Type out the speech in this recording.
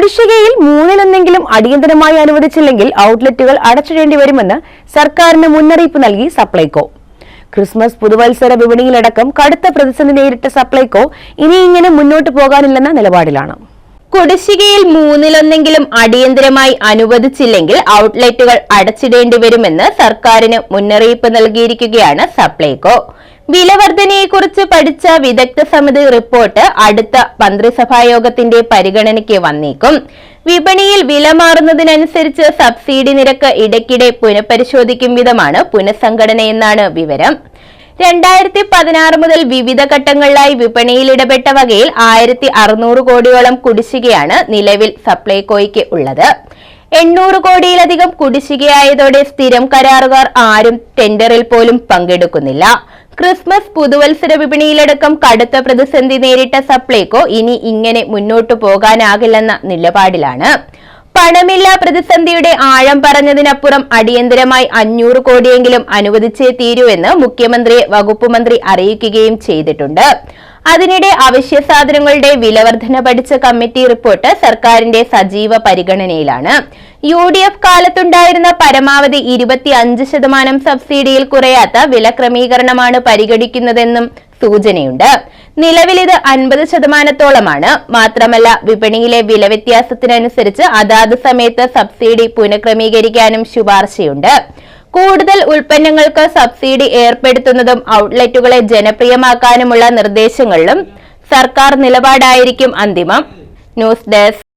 കുടിശ്ശികയിൽ മൂന്നിലൊന്നെങ്കിലും അടിയന്തരമായി അനുവദിച്ചില്ലെങ്കിൽ ഔട്ട്ലെറ്റുകൾ അടച്ചിടേണ്ടി വരുമെന്ന് സർക്കാരിന് മുന്നറിയിപ്പ് നൽകി സപ്ലൈകോ. ക്രിസ്മസ് പുതുവത്സര വിപണിയിലടക്കം കടുത്ത പ്രതിസന്ധി നേരിട്ട സപ്ലൈകോ ഇനി ഇങ്ങനെ മുന്നോട്ട് പോകാനില്ലെന്ന നിലപാടിലാണ്. കുടിശ്ശികയിൽ മൂന്നിലൊന്നെങ്കിലും അടിയന്തരമായി അനുവദിച്ചില്ലെങ്കിൽ ഔട്ട്ലെറ്റുകൾ അടച്ചിടേണ്ടി വരുമെന്ന് സർക്കാരിന് മുന്നറിയിപ്പ് നൽകിയിരിക്കുകയാണ് സപ്ലൈകോ. വിലവർധനയെക്കുറിച്ച് പഠിച്ച വിദഗ്ധ സമിതി റിപ്പോർട്ട് അടുത്ത മന്ത്രിസഭാ യോഗത്തിന്റെ പരിഗണനയ്ക്ക് വന്നേക്കും. വിപണിയിൽ വില മാറുന്നതിനനുസരിച്ച് സബ്സിഡി നിരക്ക് ഇടയ്ക്കിടെ പുനഃപരിശോധിക്കും വിധമാണ് പുനഃസംഘടനയെന്നാണ് വിവരം. രണ്ടായിരത്തി പതിനാറ് മുതൽ വിവിധ ഘട്ടങ്ങളിലായി വിപണിയിൽ ഇടപെട്ട വകയിൽ ആയിരത്തി അറുന്നൂറ് കോടിയോളം കുടിശ്ശികയാണ് നിലവിൽ സപ്ലൈകോയ്ക്ക് ഉള്ളത്. എണ്ണൂറ് കോടിയിലധികം കുടിശ്ശികയായതോടെ സ്ഥിരം കരാറുകാർ ആരും ടെൻഡറിൽ പോലും പങ്കെടുക്കുന്നില്ല. ക്രിസ്മസ് പുതുവത്സര വിപണിയിലടക്കം കടുത്ത പ്രതിസന്ധി നേരിട്ട സപ്ലൈകോ ഇനി ഇങ്ങനെ മുന്നോട്ടു പോകാനാകില്ലെന്ന നിലപാടിലാണ്. പണമില്ലാ പ്രതിസന്ധിയുടെ ആഴം പറഞ്ഞതിനപ്പുറം അടിയന്തരമായി അഞ്ഞൂറ് കോടിയെങ്കിലും അനുവദിച്ചേ തീരുവെന്ന് മുഖ്യമന്ത്രിയെ വകുപ്പ് മന്ത്രി അറിയിക്കുകയും ചെയ്തിട്ടുണ്ട്. അതിനിടെ അവശ്യ സാധനങ്ങളുടെ വിലവർധന പഠിച്ച കമ്മിറ്റി റിപ്പോർട്ട് സർക്കാരിന്റെ സജീവ പരിഗണനയിലാണ്. യു ഡി എഫ് കാലത്തുണ്ടായിരുന്ന പരമാവധി ഇരുപത്തി അഞ്ച് ശതമാനം സബ്സിഡിയിൽ കുറയാത്ത വില ക്രമീകരണമാണ് പരിഗണിക്കുന്നതെന്നും സൂചനയുണ്ട്. നിലവിൽ ഇത് അൻപത് ശതമാനത്തോളമാണ്. മാത്രമല്ല വിപണിയിലെ വില വ്യത്യാസത്തിനനുസരിച്ച് അതാത് സമയത്ത് സബ്സിഡി പുനഃക്രമീകരിക്കാനും ശുപാർശയുണ്ട്. കൂടുതൽ ഉൽപ്പന്നങ്ങൾക്ക് സബ്സിഡി ഏർപ്പെടുത്തുന്നതും ഔട്ട്ലെറ്റുകളെ ജനപ്രിയമാക്കാനുമുള്ള നിർദ്ദേശങ്ങളിലും സർക്കാർ നിലപാടായിരിക്കും അന്തിമം. News desk.